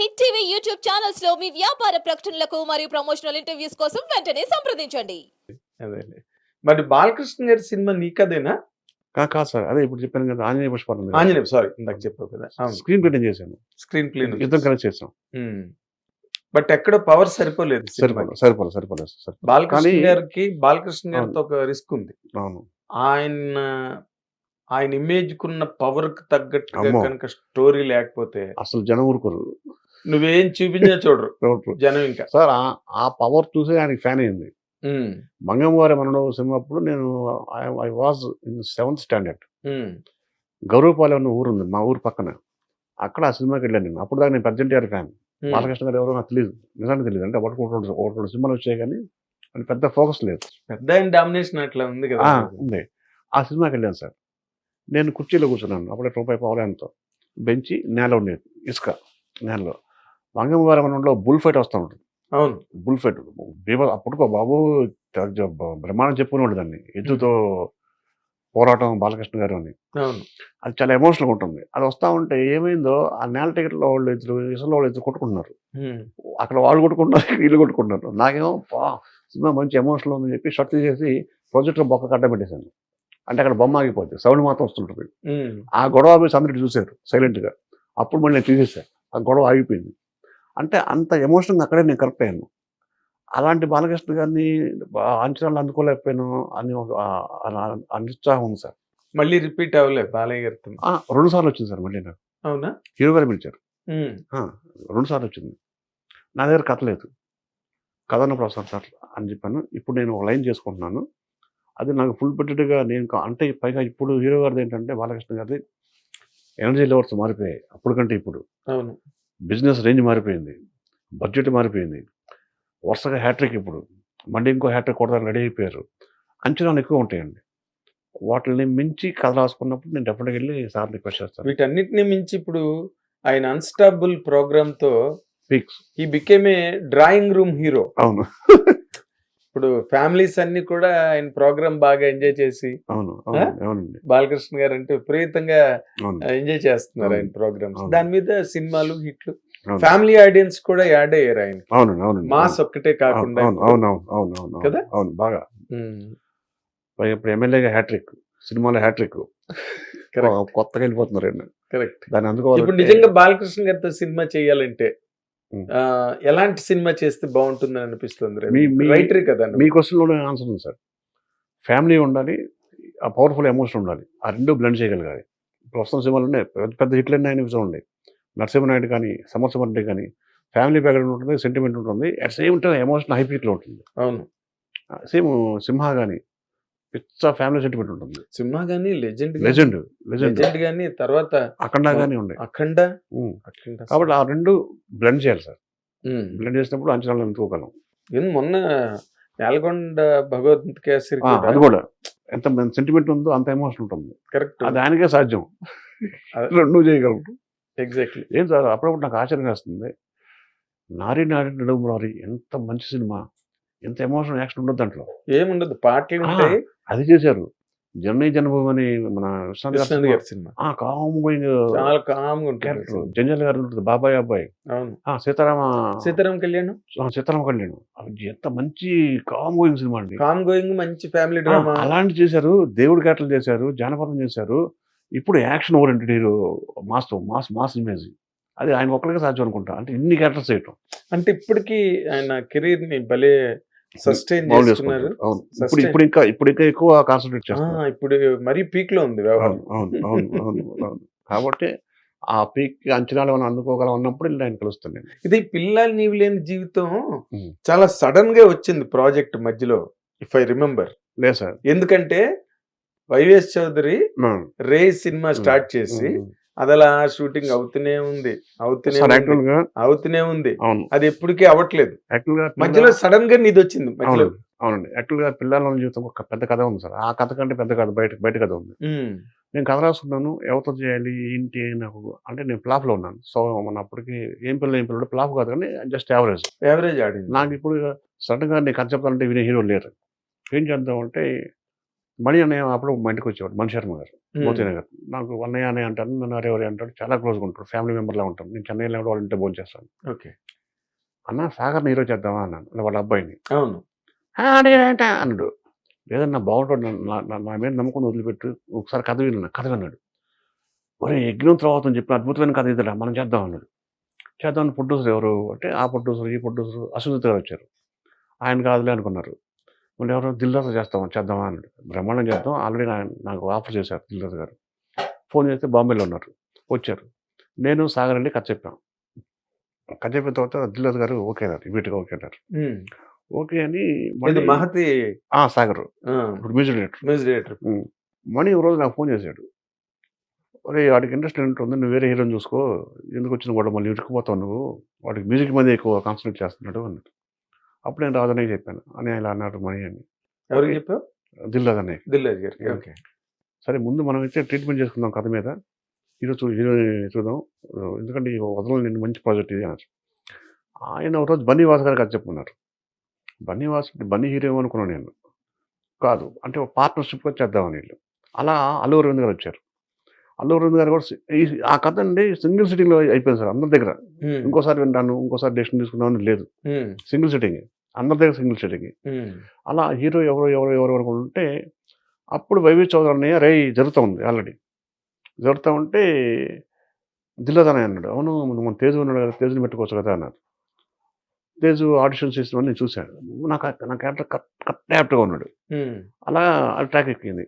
Hit TV YouTube ఛానల్స్లో మీ వ్యాపార ప్రకటనలకు మరియు ప్రమోషనల్ ఇంటర్వ్యూస్ కోసం వెంటనే సంప్రదించండి. అదే మరి బాలకృష్ణ గారి సినిమా నీకదేనా కా- కాదు సార్ అదే ఇప్పుడు చెప్పాను కదా ఆంజనేయ పుష్పాలు ఉంది కదా. ఆంజనేయ సారీ ఇందాక చెప్పావు కదా. స్క్రీన్ ప్రింటింగ్ చేశాను. స్క్రీన్ ప్లే ఇద్దరం కలిసి చేసాం బట్ ఎక్కడ పవర్ సరిపోలేదు సరిపోలేదు సరిపోలేదు సరిపోలేదు సరిపోలేదు బాలకృష్ణ కానీ- గారికి బాలకృష్ణ గారితో ఒక రిస్క్ ఉంది. అవును. ఆయన ఆయన ఇమేజ్ కున్న పవర్కు తగ్గట్టుగా అమ్మో. కనుక స్టోరీ లేకపోతే అసలు జనం ఊరుకోరు. నువ్వేం చూపించినా చూడరు. జనం ఇంకా. సార్ ఆ- పవర్ చూసి ఆయనకి ఫ్యాన్ అయింది. మంగమ్మవారి మనలో సినిమా అప్పుడు నేను I was in seventh standard Gouravapalem అన్న ఊరు ఉంది మా ఊరు పక్కన. అక్కడ ఆ సినిమాకి వెళ్ళాను నేను. అప్పుడు దాకా నేను పెద్దంటి గారి ఫ్యాన్. బాలకృష్ణ గారు ఎవరో నాకు తెలియదు నిజానికి తెలియదు అంటే ఒకటి ఒకటి రెండు- సినిమాలు వచ్చాయి కానీ అది పెద్ద ఫోకస్ లేదు. పెద్ద డామినేషన్ అట్లా ఉంది కదా. ఆ, ఉంది. ఆ సినిమాకి వెళ్ళాను సార్. నేను కుర్చీలో కూర్చున్నాను. అప్పుడే రూపాయి పావులేంతో బెంచి నేల ఉండేది ఇసుక నేలలో. మంగళవారం మనలో బుల్ ఫైట్ వస్తూ ఉంటుంది. అవును. Bull fight. బీభ అప్పుడుకో బాబు బ్రహ్మాండం చెప్పుకునేవాడు దాన్ని. ఎద్దుతో పోరాటం బాలకృష్ణ గారు అని. అది చాలా ఎమోషనల్గా ఉంటుంది. అది వస్తూ ఉంటే ఏమైందో ఆ నేల టికెట్లో వాళ్ళు ఇద్దరు ఇసులో వాళ్ళు ఇద్దరు కొట్టుకుంటున్నారు. అక్కడ వాళ్ళు కొట్టుకుంటున్నారు వీళ్ళు కొట్టుకుంటున్నారు. నాకేమో పా సినిమా మంచి ఎమోషనల్ ఉందని చెప్పి షర్ట్ తీసేసి ప్రొజెక్టర్ బొక్క కట్ట పెట్టేశాను. అంటే అక్కడ బొమ్మ ఆగిపోద్ది. సౌండ్ మాత్రం వస్తుంటుంది. ఆ గొడవ ఆపేసి అందరికి చూశారు సైలెంట్గా. అప్పుడు మళ్ళీ నేను తీసేశాను ఆ గొడవ ఆగిపోయింది. అంటే అంత ఎమోషన్గా అక్కడే నేను కరెక్ట్ అయ్యాను. అలాంటి బాలకృష్ణ గారిని అంచనాలు అందుకోలేకపోయాను అని నిరుత్సాహం ఉంది సార్. మళ్ళీ రిపీట్ అవ్వలే బాలయ్య గారితో. రెండు సార్లు వచ్చింది సార్ మళ్ళీ నాకు. అవునా? హీరో గారు పిలిచారు. రెండు సార్లు వచ్చింది. నా దగ్గర కథ లేదు. కథ అన్నప్పుడు అవసరం సార్ అని చెప్పాను. ఇప్పుడు నేను ఒక లైన్ చేసుకుంటున్నాను. అది నాకు ఫుల్ బడ్జెట్గా నేను అంటే పైగా ఇప్పుడు హీరో గారిది ఏంటంటే బాలకృష్ణ గారిది ఎనర్జీ లెవెల్స్ మారిపోయాయి అప్పుడు కంటే ఇప్పుడు. అవును. బిజినెస్ రేంజ్ మారిపోయింది. బడ్జెట్ మారిపోయింది. వరుసగా హ్యాట్రిక్ ఇప్పుడు. మళ్ళీ ఇంకో హ్యాట్రిక్ కొడతారు రెడీ అయిపోయారు. అంచనాలు ఎక్కువ ఉంటాయండి. వాటిని మించి కథ రాసుకున్నప్పుడు నేను డెఫినెట్గా వెళ్ళి సార్ రిక్వెస్ట్ చేస్తాను. వీటన్నిటిని మించి ఇప్పుడు ఆయన అన్స్టాబుల్ ప్రోగ్రామ్తో ఫిక్స్ ఈ became a drawing room hero అవును. ఇప్పుడు ఫ్యామిలీస్ అన్ని కూడా ఆయన ప్రోగ్రామ్ బాగా ఎంజాయ్ చేసి అవును అవును అవునండి బాలకృష్ణ గారు అంటే విపరీతంగా అవును ఎంజాయ్ చేస్తున్నారు ఆయన అవును. ప్రోగ్రామ్స్ అవును. దాని మీద సినిమాలు హిట్లు అవును. ఫ్యామిలీ ఆడియన్స్ కూడా యాడ్ అయ్యారు ఆయన అవునండి మాస్ ఒక్కటే అవును కాకుండా అవును అవును అవును అవును అవును కదా? అవును బాగా ఇప్పుడు ఎమ్మెల్యేగా హ్యాట్రిక్ సినిమాలో హ్యాట్రిక్. కొత్తగా వెళ్ళిపోతున్నారు. కరెక్ట్ దాన్ని అందుకోవాలి ఇప్పుడు నిజంగా బాలకృష్ణ గారితో సినిమా చేయాలంటే ఎలాంటి సినిమా చేస్తే బాగుంటుందని అనిపిస్తుంది రైటరే కదా నువ్వు. మీ క్వశ్చన్లోనే ఆన్సర్ ఉంది సార్. ఫ్యామిలీ ఉండాలి ఆ పవర్ఫుల్ ఎమోషన్ ఉండాలి ఆ రెండు బ్లెండ్ చేయగలగాలి. వస్తున్న సినిమాలు ఉన్నాయి పెద్ద పెద్ద హిట్లు ఆయన చూడండి. నరసింహనాయుడు కానీ సమర్సమరెడ్డి కానీ ఫ్యామిలీ బ్యాక్గ్రౌండ్ ఉంటుంది సెంటిమెంట్ ఉంటుంది. At same time emotion high పీక్లో ఉంటుంది. అవును. సేమ్ సింహ కానీ పిచ్చ ఫ్యామిలీ సెంటిమెంట్ ఉంటుంది. సినిమా గానీ లెజెండ్ లెజెండ్ లెజెండ్ లెజెండ్ గానీ తర్వాత అఖండ కానీ ఉన్నాయి అఖండ. కాబట్టి ఆ రెండు బ్లెండ్ చేయాలి సార్. బ్లెండ్ చేసినప్పుడు అంచనాలు అందుకోగలం ఏం మొన్న నేలకొండ భగవద్ కేసరి అది కూడా. ఎంత సెంటిమెంట్ ఉందో అంత ఎమోషన్ ఉంటుంది. కరెక్ట్ అది ఆయనకే సాధ్యం. అదే. రెండు చేయగలరు. ఎగ్జాక్ట్లీ ఏం సార్ అప్పుడప్పుడు నాకు ఆశ్చర్యం వేస్తుంది. నారి నారి నడుము ఎంత మంచి సినిమా. ఎంత ఎమోషన్ యాక్షన్ ఉండదు దాంట్లో. ఏముండదు పాటలు ఉంటాయి. అది చేశారు. జననీ జన్మభూమి అని మన సినిమా. కామ్ గోయింగ్ చాలా కామ్గా ఉంటుంది క్యారెక్టర్ జంజల్ గారు ఉంటుంది బాబాయ్ అబ్బాయి. సీతారామ సీతారాం కళ్యాణ్? సీతారామ కళ్యాణ్. ఎంత మంచి కామ్ గోయింగ్ సినిమా అండి. కామ్ గోయింగ్ మంచి ఫ్యామిలీ డ్రామా అలాంటి చేశారు. దేవుడి క్యారెక్టర్లు చేశారు. జానపదం చేశారు. ఇప్పుడు action oriented hero mass mass mass image. అది ఆయన ఒక్కరికే సాధ్యం అనుకుంటా. అంటే ఇన్ని క్యారెక్టర్స్ చేయటం. అంటే ఇప్పటికి ఆయన కెరీర్ని భలే సస్టైన్ చేస్తున్నారు. అవును ఇప్పుడు. ఇప్పుడు ఇంకా ఇప్పుడు ఇంకా ఎక్కువ కాన్సన్ట్రేట్ ఆ, చేస్తారు ఇప్పుడు మరీ పీక్లో ఉంది వ్యవహారం అవును అవును అవును కాబట్టి ఆ పీక్ అంచనాలు మనం అందుకోగలం అన్నప్పుడు ఆయన కలుస్తాను నేను ఇది పిల్లలు నీవు లేని జీవితం. చాలా సడన్గా వచ్చింది ప్రాజెక్ట్ మధ్యలో ఇఫ్ ఐ రిమెంబర్ లేదు సార్ ఎందుకంటే వైవిఎస్ చౌదరి. రే సినిమా స్టార్ట్ చేసి. అది అలా షూటింగ్ అవుతూనే ఉంది అవుతూనే ఉంది, అవుతూనే ఉంది. అవును. అది ఎప్పటికీ అవ్వట్లేదు. యాక్చువల్గా మధ్యలో సడన్గా నీది వచ్చింది మధ్యలో. అవునండి అవునండి. యాక్చువల్గా పిల్లల జీవితం ఒక పెద్ద కథ ఉంది సార్. ఆ కథ కంటే పెద్ద కథ బయట బయట కథ ఉంది. ఉమ్, నేను కథ రాసుకున్నాను ఎవరితో చేయాలి ఏంటి నాకు అంటే నేను ఫ్లాప్లో ఉన్నాను. సో మన అప్పటికి ఏం పిల్లలు ఏం పిల్లలు ఫ్లాప్ కాదు కానీ జస్ట్ యావరేజ్ యావరేజ్ ఆడింది. నాకు ఇప్పుడు సడన్గా నేను కథ చెప్పాలంటే వినే హీరో లేరు. ఏం చేద్దాం అంటే మణి అన్నయ్య అప్పుడు మా ఇంటికి వచ్చేవాడు మణి శర్మ గారు. మోతీ నగర్ నాకు అన్నయ్య అన్నయ్య అంటాను నన్ను అరే ఎవరే అంటాడు చాలా క్లోజ్గా ఉంటాడు ఫ్యామిలీ మెంబర్లా ఉంటాను నేను చెన్నైలో కూడా వాళ్ళ ఇంట్లో భోజనం చేస్తాను ఓకే. అన్న సాగర్ హీరో చేద్దామా అన్నాను వాళ్ళ అబ్బాయిని. అవును. "ఆ, అడిగాడంట అన్నాడు. లేదన్నా బాగుంటాడు నా- మీద నమ్మకం వదిలిపెట్టు ఒకసారి కథ విన్నా కథ విన్నాడు. ఒరే యజ్ఞం తర్వాత అని చెప్పి అద్భుతమైన కథ ఇద్దరా మనం చేద్దాం అన్నాడు. చేద్దాం ప్రొడ్యూసర్ ఎవరు? అంటే ఆ ప్రొడ్యూసర్ ఈ ప్రొడ్యూసర్ అశ్వజిత్ గారు వచ్చారు. ఆయన కాదులే అనుకున్నారు. మళ్ళీ ఎవరు దిల్రాజు చేస్తాం చేద్దామా అన్నాడు బ్రహ్మాండం చేద్దాం. ఆల్రెడీ నాకు ఆఫర్ చేశారు దిల్రాజు గారు. ఫోన్ చేస్తే బాంబేలో ఉన్నారు. వచ్చారు. నేను సాగర్ వెళ్ళి కథ చెప్పాం. కథ చెప్పిన తర్వాత దిల్రాజు గారు ఓకే అన్నారు. ఇమీడియట్గా ఓకే అన్నారు. ఓకే అని మళ్ళీ మహతి? ఆ, సాగర్. ఇప్పుడు music director. Music director. Mani ఒక రోజు నాకు ఫోన్ చేశాడు. ఒరే వాడికి ఇంట్రెస్ట్ ఉంటుంది నువ్వు వేరే హీరోని చూసుకో. ఎందుకు వచ్చిన కూడా మళ్ళీ ఇరుక్కుపోతావు నువ్వు? వాడికి మ్యూజిక్ మీద ఎక్కువ కాన్సన్ట్రేట్ చేస్తున్నాడు అన్నాడు. అప్పుడు నేను రాజన్నయ్య చెప్పాను. అని ఇలా అన్నాడు మణి అని. ఎవరికి చెప్పావు? దిల్లాజ్ అన్నయ్య దిల్లాజ్ గారికి. ఓకే. సరే ముందు మనం అయితే ట్రీట్మెంట్ చేసుకుందాం కథ మీద. హీరో చూ హీరో చూద్దాం. ఎందుకంటే ఈ వదలని నేను మంచి ప్రాజెక్ట్ ఇది అన్నారు ఆయన ఒక రోజు బన్నీవాస్ గారికి కథ చెప్పుకున్నారు. బన్నీవాస్ బన్నీ హీరో అనుకున్నాను నేను. కాదు అంటే ఒక పార్ట్నర్షిప్గా చేద్దామని వీళ్ళు. అలా అల్లు అరవింద్ గారు వచ్చారు. అల్లు అరవింద్ గారు కూడా ఈ- ఆ కథ అండి సింగిల్ సిట్టింగ్లో అయిపోయింది సార్ అందరి దగ్గర. ఇంకోసారి వింటాను ఇంకోసారి డెసిషన్ తీసుకుందామని లేదు. సింగిల్ సిట్టింగ్ అందరి దగ్గర సింగిల్ ఉమ్. అలా హీరో ఎవరు ఎవరు ఎవరు అనుకుంటే అప్పుడు వైవి చౌదరి అన్నయ్య రే జరుగుతూ ఉంది ఆల్రెడీ. జరుగుతూ ఉంటే దిల్లదనయ్య అన్నాడు. అవును మన తేజు ఉన్నాడు కదా తేజుని పెట్టుకోవచ్చు కదా అన్నారు. తేజు ఆడిషన్ చేసిన నేను చూశాను. నాకు నా క్యారెక్టర్ కట్ కట్ యాప్ట్గా ఉన్నాడు. అలా అది ట్రాక్ ఎక్కింది.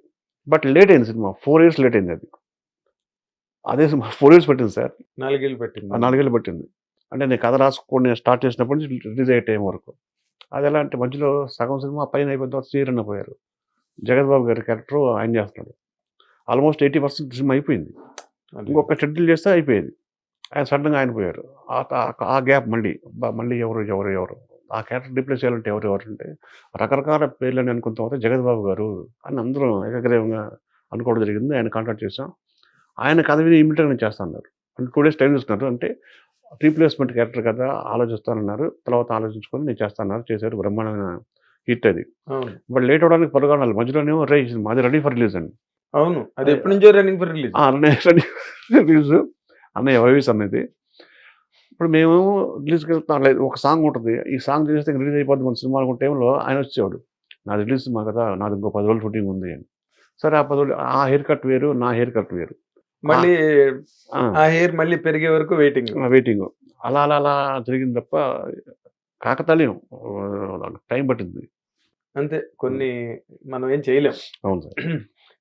బట్ లేట్ అయింది సినిమా. ఫోర్ ఇయర్స్ లేట్ అయింది అది. అదే సినిమా ఫోర్ ఇయర్స్ పెట్టింది సార్. నాలుగేళ్ళు పెట్టింది? నాలుగేళ్ళు పట్టింది. అంటే నేను కథ రాసుకొని నేను స్టార్ట్ చేసినప్పటి నుంచి రిలీజ్ అయ్యే టైం వరకు. అది ఎలా అంటే మధ్యలో సగం సినిమా పైన అయిపోయిన తర్వాత శ్రీరన్న పోయారు. జగత్ బాబు గారి క్యారెక్టర్ ఆయన చేస్తున్నాడు. ఆల్మోస్ట్ ఎయిటీ పర్సెంట్ సినిమా అయిపోయింది. ఇంకొక షెడ్యూల్ చేస్తే అయిపోయేది. ఆయన సడన్గా ఆయన పోయారు. ఆ- గ్యాప్ మళ్ళీ మళ్ళీ ఎవరు ఎవరు ఎవరు? ఆ క్యారెక్టర్ రిప్లేస్ చేయాలంటే ఎవరు ఎవరు అంటే రకరకాల పేర్లని అనుకున్న తర్వాత జగత్ బాబు గారు అని అందరూ ఏకగ్రీవంగా అనుకోవడం జరిగింది. ఆయన కాంటాక్ట్ చేసాం ఆయన కథ విని ఇమీడియట్గా నేను చేస్తాను అన్నారు. అంటే టూ డేస్ టైం తీసుకున్నారు. అంటే రీప్లేస్మెంట్ క్యారెక్టర్ కదా ఆలోచిస్తానన్నారు. తర్వాత ఆలోచించుకొని నేను చేస్తానన్నారు. చేశారు బ్రహ్మాండమైన హిట్ అది. బట్ లేట్ అవడానికి పరగాలి మధ్యలోనేమో రే మాది రెడీ ఫర్ రిలీజ్ అండి. అవును. అది ఎప్పటి నుంచో రన్నింగ్ ఫర్ రిలీజ్ రిలీజ్ అన్నయ్య వైవీస్ అనేది ఇప్పుడు మేము రిలీజ్కి వెళ్తాం లేదు ఒక సాంగ్ ఉంటుంది. ఈ సాంగ్ చేస్తే రిలీజ్ అయిపోద్ది మన సినిమా అనుకున్న టైంలో ఆయన వచ్చేవాడు. నాది రిలీజ్ సినిమా కదా నాది ఇంకో పది రోజులు షూటింగ్ ఉంది అని. సరే ఆ పది రోజులు ఆ హెయిర్ కట్ వేరు నా హెయిర్ కట్ వేరు. మళ్ళీ ఆ. హెయిర్ మళ్ళీ పెరిగే వరకు వెయిటింగ్. వెయిటింగ్. అలా అలా అలా జరిగింది తప్ప కాకతాళీయం. టైం పట్టింది. అంతే కొన్ని మనం ఏం చేయలేం. అవును సార్.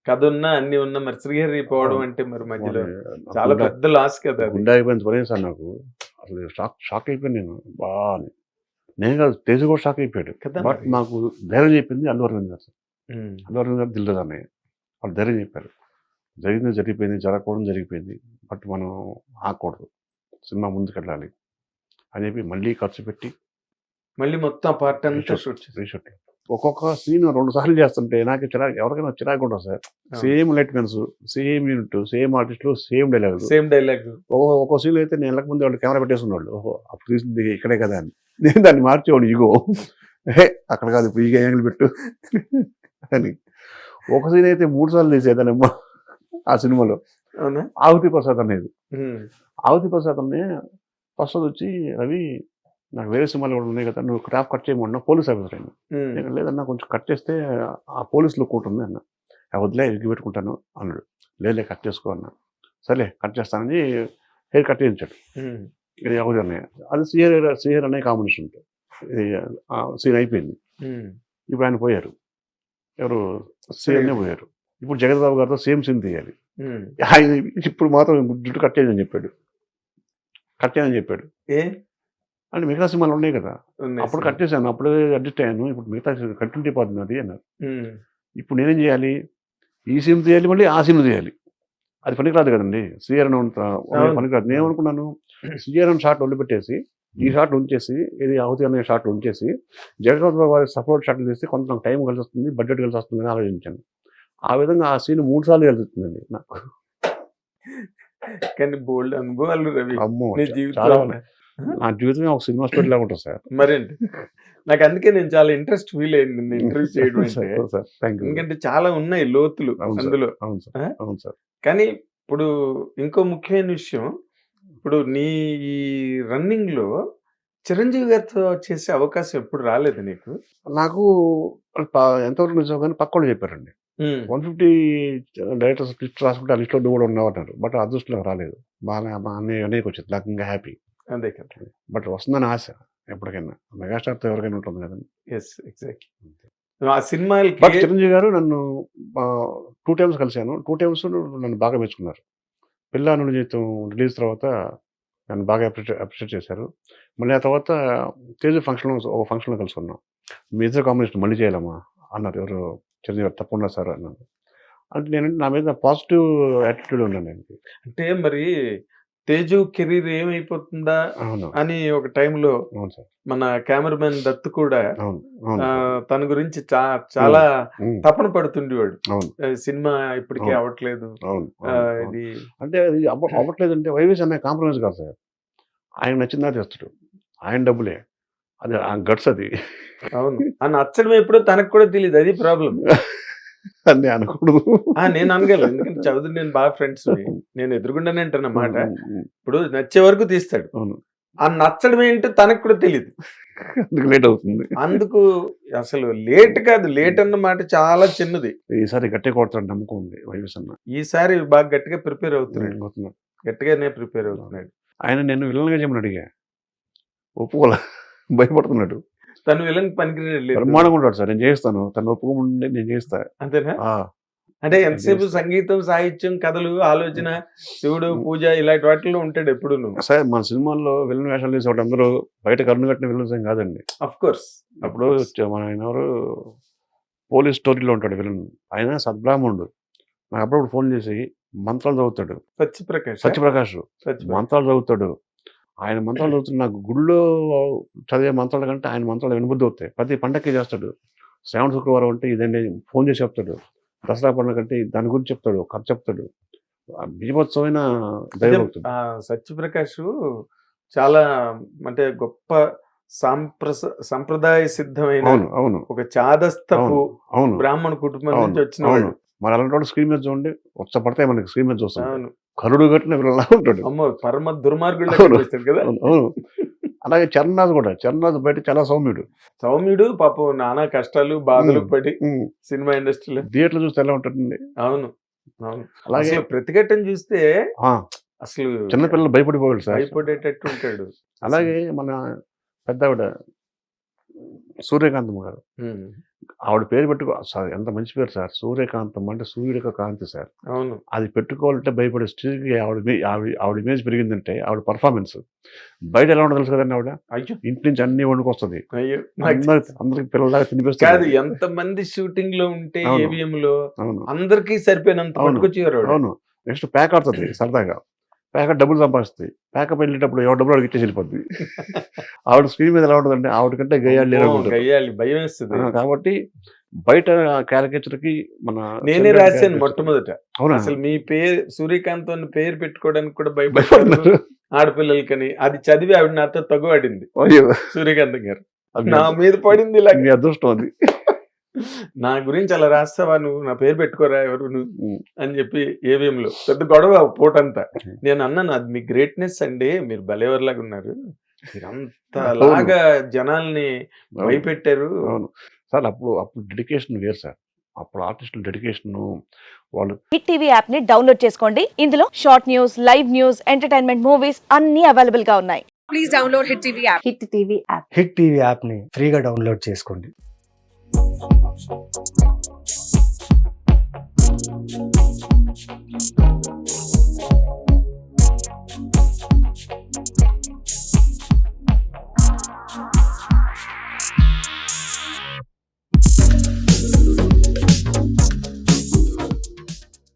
కథ ఉన్నా అన్ని ఉన్నా మరి శ్రీహరి పోవడం అంటే మరి మధ్యలో చాలా పెద్ద లాస్ కదా గుండె అయిపోయింది పడే సార్ నాకు. అసలు షాక్ షాక్ అయిపోయాను నేను. బాగా నేను కాదు తేజ కూడా షాక్ అయిపోయాడు. కదా బట్. నాకు ధైర్యం చెప్పింది అల్లు అరవింద్ గారు సార్. అల్లు అరవింద్ గారు అన్నయ్య వాళ్ళు ధైర్యం చెప్పారు. జరిగింది జరిగిపోయింది జరగకూడదు జరిగిపోయింది. బట్ మనం ఆకూడదు సినిమా ముందుకెళ్ళాలి అని చెప్పి మళ్ళీ ఖర్చు పెట్టి మళ్ళీ మొత్తం పార్ట్ అంతా. షూట్ రీషూట్ ఒక్కొక్క సీన్ రెండు సార్లు చేస్తుంటే నాకు చిరాకు ఎవరికైనా చిరాకు ఉంటుంది sir. Same light men's same unit same ఆర్టిస్టులు సేమ్ డైలాగ్ సేమ్ డైలాగ్. ఒక్కొక్క ఒక్కో సీన్ అయితే నేను ముందు వాళ్ళు కెమెరా పెట్టేసుకున్నాడు ఓహో అప్పుడు తీసింది ఇక్కడే కదా అని. నేను దాన్ని మార్చేవాడు ఇగో హే అక్కడ కాదు ఇప్పుడు ఈ యాంగిల్ పెట్టు అని. ఒక సీన్ అయితే మూడు సార్లు తీసేదానమ్మా ఆ సినిమాలో. ఆవుతి ప్రసాద్ అనేది. ఆవుతి ప్రసాద్ అనే ఫస్ట్ వచ్చి రవి నాకు వేరే సినిమాలు కూడా ఉన్నాయి కదా నువ్వు క్రాఫ్ కట్ చేయమన్నా పోలీస్ ఆఫీసర్ అయినా. నేను లేదన్నా కొంచెం కట్ చేస్తే ఆ పోలీస్ లుక్ ఉంటుంది అన్న. "ఆ వదిలే ఎగ్గి పెట్టుకుంటాను అన్నాడు. లేలే కట్ చేసుకో అన్న. సరే కట్ చేస్తానని హెయిర్ కట్ చేయించాడు. ఇది ఎవరు అన్నయ్య అది సిఆర్ సిఆర్ అనే కాంబినేషన్ ఉంటుంది. సీన్ అయిపోయింది. ఇప్పుడు ఆయన పోయారు. ఎవరు? సిఆర్నే పోయారు. ఇప్పుడు జగద్బాబు గారితో సేమ్ సీన్ తీయాలి. ఆయన ఇప్పుడు మాత్రం జుట్టు కట్ చేయని చెప్పాడు. కట్ చేయని చెప్పాడు. ఏ? అంటే మిగతా సినిమాలు ఉన్నాయి కదా. అప్పుడు. కట్ చేశాను. అప్పుడు అడ్జస్ట్ అయ్యాను. ఇప్పుడు మిగతా కంటిన్యూ పోతుంది అది అన్నారు. ఇప్పుడు నేనేం చేయాలి? ఈ సీన్ తీయాలి మళ్ళీ ఆ సీన్ తీయాలి. అది పనికిరాదు కదండి. సిఆర్ అవును. పనికిరాదు. నేను ఏమనుకున్నాను? సిఆర్ అని షాట్ వదిలిపెట్టేసి ఈ షాట్ ఉంచేసి ఇది ఆహుతి అనే షాట్ ఉంచేసి జగన్ బాబు గారి సపోర్ట్ షాట్లు తీస్తే కొంత టైం కలిసి వస్తుంది బడ్జెట్ కలిసి వస్తుంది అని ఆలోచించాను. ఆ విధంగా ఆ సీన్ మూడు సార్లు కలిసి వస్తుందండి నాకు. కానీ బోల్డ్ అనుభవాలు రవి. అమ్మో నీ చా- జీవితంలో చాలా ఉన్నాయి. నా జీవితమే ఒక సినిమా స్టోరీ లాగా ఉంటుంది సార్. మరేంటి? నాకు అందుకే నేను చాలా ఇంట్రెస్ట్ ఫీల్ అయింది ఇంటర్వ్యూ చేయడం ఎందుకంటే చాలా ఉన్నాయి లోతులు. అందులో. అవును సార్? అవును సార్. కానీ ఇప్పుడు ఇంకో ముఖ్యమైన విషయం. ఇప్పుడు నీ ఈ రన్నింగ్లో చిరంజీవి గారితో చేసే అవకాశం ఎప్పుడు రాలేదు నీకు? నాకు ఎంతవరకు నిజం కానీ పక్క వాళ్ళు చెప్పారండి. వన్ ఫిఫ్టీ డైరెక్టర్స్ లిస్ట్ రాసుకుంటే ఆ లిస్ట్లో కూడా ఉన్నావు బట్ అదృష్టంలో రాలేదు. బాగా మా అన్నయ్య అన్నయ్యకి వచ్చింది. నాకు ఇంకా హ్యాపీ. అదే కదా. బట్ వస్తుందని ఆశ ఎప్పటికైనా. మెగాస్టార్తో ఎవరికైనా ఉంటుంది కదండి. ఎస్ ఎగ్జాక్ట్ ఆ సినిమాలకి బట్ చిరంజీవి గారు నన్ను టూ టైమ్స్ కలిశాను. టూ టైమ్స్ నన్ను బాగా మెచ్చుకున్నారు. పిల్లానుడి జీవితం రిలీజ్ తర్వాత నన్ను బాగా అప్రిషియేట్ అప్రిషియేట్ చేశారు. మళ్ళీ ఆ తర్వాత తేజు ఫంక్షన్లో ఒక ఫంక్షన్లో కలుసుకున్నాం మీ ఇద్దరు కాంబినేషన్ మళ్ళీ చేయాలమ్మా అన్నారు ఎవరు చిరంజీవి తప్పకుండా సార్ అన్నారు అంటే నేను నా మీద పాజిటివ్ యాటిట్యూడ్ ఉన్నాను నేను అంటే మరి తేజు కెరీర్ ఏమైపోతుందా అని ఒక టైంలో మన కెమెరామెన్ దత్ కూడా తన గురించి చాలా తపన పడుతుండేవాడు. సినిమా ఇప్పటికే. అవ్వట్లేదు. ఇది అంటే అది అవ్వ అవ్వట్లేదంటే వైవేస్ అనే కాంప్రమైజ్ కాదు సార్. ఆయన నచ్చిందా తెస్తాడు ఆయన డబ్బులే. అది ఆ గట్స్ అది. అవును. ఆ నచ్చడం ఎప్పుడో తనకు కూడా తెలియదు అది ప్రాబ్లం అని అనకూడదు. నేను అనగలను. ఎందుకంటే చౌదరి నేను బాగా ఫ్రెండ్స్ నేను ఎదురుగుండానే అంటాను మాట ఉమ్, ఇప్పుడు నచ్చే వరకు తీస్తాడు. అవును. ఆ నచ్చడం ఏంటో తనకు కూడా తెలియదు అందుకు లేట్ అవుతుంది. అందుకు అసలు లేట్ కాదు. లేట్ అన్న మాట చాలా చిన్నది. ఈసారి గట్టి కొడతాడు నమ్మకం ఉంది వైవేస్ అన్న. ఈసారి బాగా గట్టిగా ప్రిపేర్ అవుతున్నాడు. గట్టిగానే ప్రిపేర్ అవుతున్నాడు. ఆయన నేను విలన్గా చేయమని అడిగా. ఒప్పుకోలే. భయపడుతున్నాడు. తను విలన్ లేదు. బ్రహ్మాండంగా ఉంటాడు సార్. నేను చేస్తాను తను ఒప్పుకోమంటే నేను చేస్తా అంతేనా? అంటే ఎంతసేపు సంగీతం సాహిత్యం కథలు ఆలోచన శివుడు పూజ ఇలాంటి వాటిలో ఉంటాడు ఎప్పుడు సార్ మన సినిమాల్లో విలన్ వేషాలు చేసే అందరూ బయట కరుణ కట్టిన విలన్స్ ఏం కాదండి. అఫ్ కోర్స్ అప్పుడు మన ఆయన ఎవరు? పోలీస్ స్టోరీలో ఉంటాడు విలన్. ఆయన సద్బ్రాహ్మణుడు. నాకు అప్పుడప్పుడు ఫోన్ చేసి మంత్రాలు చదువుతాడు. సత్యప్రకాష్. సత్యప్రకాష్. మంత్రాలు చదువుతాడు. ఆయన మంత్రాలు చదువుతున్న నాకు గుళ్ళో చదివే మంత్రాల కంటే ఆయన మంత్రాలు వినబుద్ధి అవుతాయి. ప్రతి పండక్కి చేస్తాడు. శ్రావణ శుక్రవారం అంటే ఇదండి ఫోన్ చేసి చెప్తాడు. దసరా పండుగ అంటే దాని గురించి చెప్తాడు కథ చెప్తాడు. ఆ సత్యప్రకాష్ చాలా అంటే గొప్ప సాంప్రస సంప్రదాయ సిద్ధమైన అవును ఒక చాదస్తపు అవును బ్రాహ్మణ కుటుంబం నుంచి వచ్చిన మరి అలాంటి స్క్రీన్ మీద చూడండి. వచ్చ పడతాయి మనకి స్క్రీన్ మీద చూస్తాం అవును. కరుడు కట్టిన విలన్లా ఉంటాడు. అమ్మో పరమ దుర్మార్గుడు కదా? అవును, అలాగే చరణాథ్ కూడా చరణాథ్ బయట చాలా సౌమ్యుడు. సౌమ్యుడు పాపం నానా కష్టాలు బాధలు. పడి సినిమా ఇండస్ట్రీలో. థియేటర్లో చూస్తే ఎలా ఉంటుంది అవును అవును. అలాగే ప్రతిఘటన చూస్తే అసలు చిన్నపిల్లలు భయపడిపోయాడు సార్. భయపడేటట్టు ఉంటాడు. అలాగే మన పెద్ద ఆవిడ సూర్యకాంతం గారు. ఆవిడ పేరు పెట్టుకో సార్ ఎంత మంచి పేరు సార్. సూర్యకాంతం అంటే సూర్యుడి యొక్క కాంతి సార్. అవును. అది పెట్టుకోవాలంటే భయపడే స్టేజ్కి ఆవిడ ఆవిడ ఇమేజ్ పెరిగిందంటే ఆవిడ పర్ఫార్మెన్స్. బయట ఎలా ఉండదు తెలుసు కదండి ఆవిడ? ఇంటి నుంచి అన్ని వండుకొస్తుంది. అందరికి పిల్లలాగా కాదు తినిపిస్తుంది. ఎంత మంది షూటింగ్లో ఉంటే. ఏవిఎం లో అందరికి సరిపోయినంత అవును. నెక్స్ట్ ప్యాక్ ఆడుతుంది సరదాగా. ప్యాక్ డబ్బులు సంపాదిస్తుంది ప్యాకప్ వెళ్ళేటప్పుడు ఎవరు డబ్బులు అడిగితే వెళ్ళిపోద్ది. ఆవిడ స్క్రీన్ మీద ఎలా ఉంటుందంటే ఆవిడ కంటే గయ్యాళ్ళు భయం వేస్తుంది. కాబట్టి బయట క్యారికేచర్కి మన నేనే రాశాను మొట్టమొదట. అవునా? అసలు మీ పేరు సూర్యకాంత్ అని పేరు పెట్టుకోవడానికి కూడా భయపడుతున్నారు ఆడపిల్లలకని. అది చదివి ఆవిడ నాతో తగువాడింది. సూర్యకాంత్ గారు. నా మీద పడింది ఇలా. మీ అదృష్టం అది. నా గురించి అలా రాస్తావా నువ్వు? నా పేరు పెట్టుకోరా ఎవరు నువ్వు. అని చెప్పి ఏవిఎం లో పెద్ద గొడవ పూటంతా. నేను అన్నాను అది మీ గ్రేట్నెస్ అండి మీరు భలేవర్లాగా ఉన్నారు. మీరు అంతలాగా జనాల్ని భయపెట్టారు. అవును. సార్ అప్పుడు అప్పుడు డెడికేషన్ వేరు సార్. అప్పుడు ఆర్టిస్టుల డెడికేషన్ వాళ్ళు హిట్ టీవీ యాప్ని డౌన్లోడ్ చేసుకోండి. ఇందులో short news live news entertainment movies అన్ని అవైలబుల్గా ఉన్నాయి. Please download Hit TV app. Hit TV app hit TV యాప్ని ఫ్రీగా డౌన్లోడ్ చేసుకోండి. Thank you.